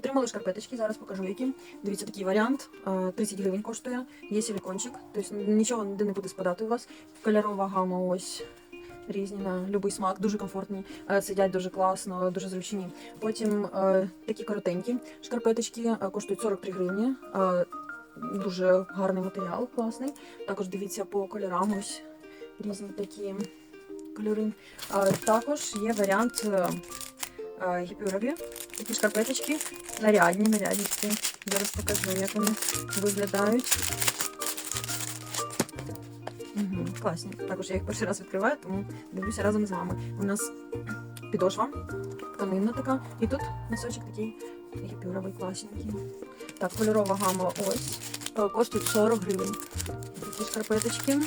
Отримали шкарпеточки, зараз покажу які. Дивіться, такий варіант. е, 30 гривень коштує. Є силікончик, тобто нічого ніде не буде спадати у вас. Кольорова гама ось. Різні на будь-який смак, дуже комфортні, е, сидять дуже класно, дуже зручні. Потім е, такі коротенькі шкарпеточки е, коштують 43 гривні. Е, дуже гарний матеріал, класний. Також дивіться по кольорам ось різні такі кольори. Е, також є варіант е, е, гіпюрові, такі шкарпеточки, нарядні, такі. Зараз покажу, як вони виглядають. Угу, класні. Також я їх перший раз відкриваю, тому дивлюся разом з вами. У нас підошва, тканинна така, і тут носочок такий гіпюровий, класненький. Так, кольорова гама ось. Е, Коштує 40 гривень. Такі шкарпеточки.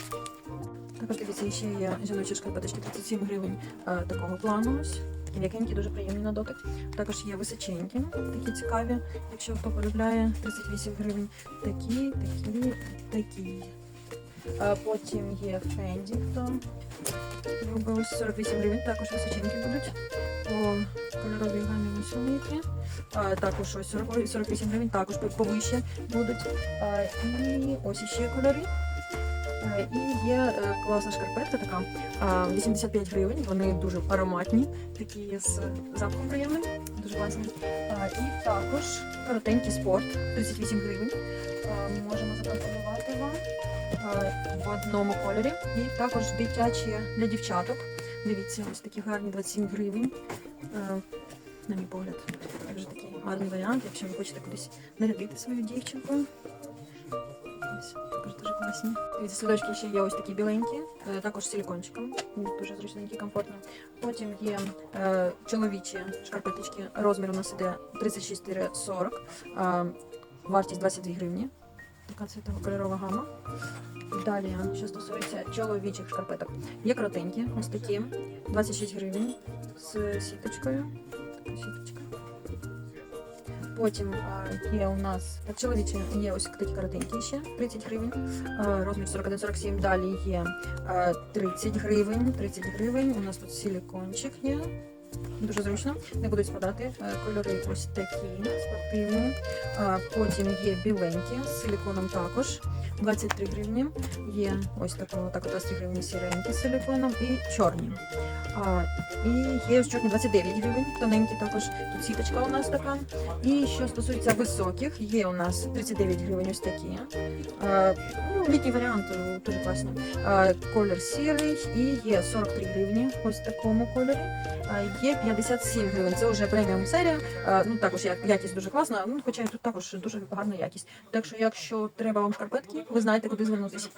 Також дивіться, ще є жіночі шкарпеточки 37 гривень е, такого плану. Ось. Такі м'якенькі, дуже приємні на дотик. Також є височенькі, такі цікаві, якщо хто полюбляє, 38 гривень. Такі, такі, такі. А потім є Фенді, хто ось 48 гривень, також височенькі будуть. По кольоровій гамі. А, також ось 48 гривень, також повище будуть. І ось іще кольори. А, і є е, класна шкарпетка така, 85 гривень, вони дуже ароматні, такі з запахом приємним, дуже класні. І також коротенький спорт, 38 гривень. А, можемо запропонувати вам в одному кольорі. І також дитячі для дівчаток. Дивіться, ось такі гарні 27 гривень. На мій погляд, дуже такий гарний варіант, якщо ви хочете кудись нарядити свою дівчинку. Ось, також дуже класні. Дивіться, судочки ще є ось такі біленькі, е, також з. Дуже зручненькі, комфортно. Потім є е, чоловічі шкарпеточки. Розмір у нас іде 36-40, е, вартість 22 гривні. Така цвітова кольорова гама. Далі, що стосується чоловічих шкарпеток, є коротенькі, ось такі, 26 гривень з сіточкою. Така сіточка. Потім є у нас чоловічі є ось такі коротенькі ще 30 гривень, розмір 41-47. Далі є 30 гривень. 30 гривень. У нас тут силікончик є. Дуже зручно, не будуть спадати. Кольори ось такі спортивні. Потім є біленькі з силіконом також. 23 гривні. Є ось такого так 23 гривні сіренькі з силіконом і чорні. А, і є ось чорні 29 гривень, тоненькі також. Тут сіточка у нас така. І що стосується високих, є у нас 39 гривень ось такі. А, ну, літній варіант е, дуже класний. А, колір сірий і є 43 гривні ось в такому кольорі. А, є 57 гривень. Це вже преміум серія. А, ну також якість дуже класна. Ну хоча і тут також дуже гарна якість. Так що, якщо треба вам шкарпетки, ви знаєте, куди звернутися.